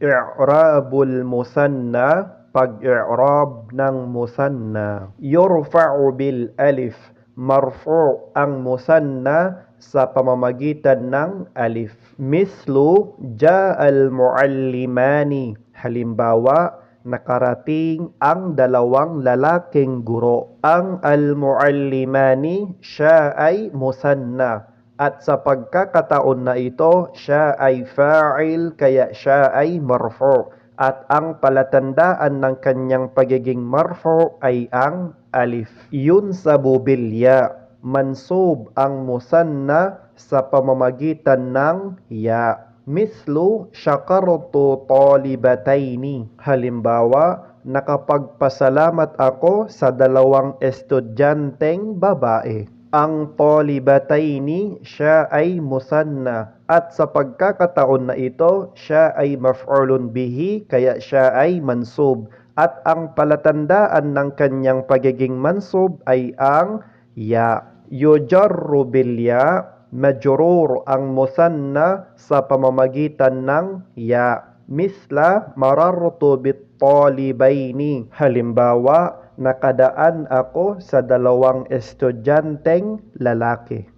i'rabul musanna pag-i'rab ng musanna. Yurfa'u bil alif marfu' ang musanna sa pamamagitan ng alif. Mislu ja'al muallimani. Halimbawa nakarating ang dalawang lalaking guro. Ang al-muallimani siya ay musanna at sa pagkakataon na ito, siya ay fa'il kaya siya ay marfu. At ang palatandaan ng kanyang pagiging marfu ay ang alif. Yun sa bubilya, mansub ang musanna sa pamamagitan ng ya. Mislu syakartu talibataini. Halimbawa, nakapagpasalamat ako sa dalawang estudyanteng babae ang talibataini siya ay musanna. At sa pagkakataon na ito siya ay maf'ulun bihi kaya siya ay mansub. At ang palatandaan ng kanyang pagiging mansub ay ang ya yujarru bil ya majrur ang musanna sa pamamagitan ng ya. Misla marartu bit talibaini halimbawa nakadaan ako sa dalawang estudyanteng lalaki.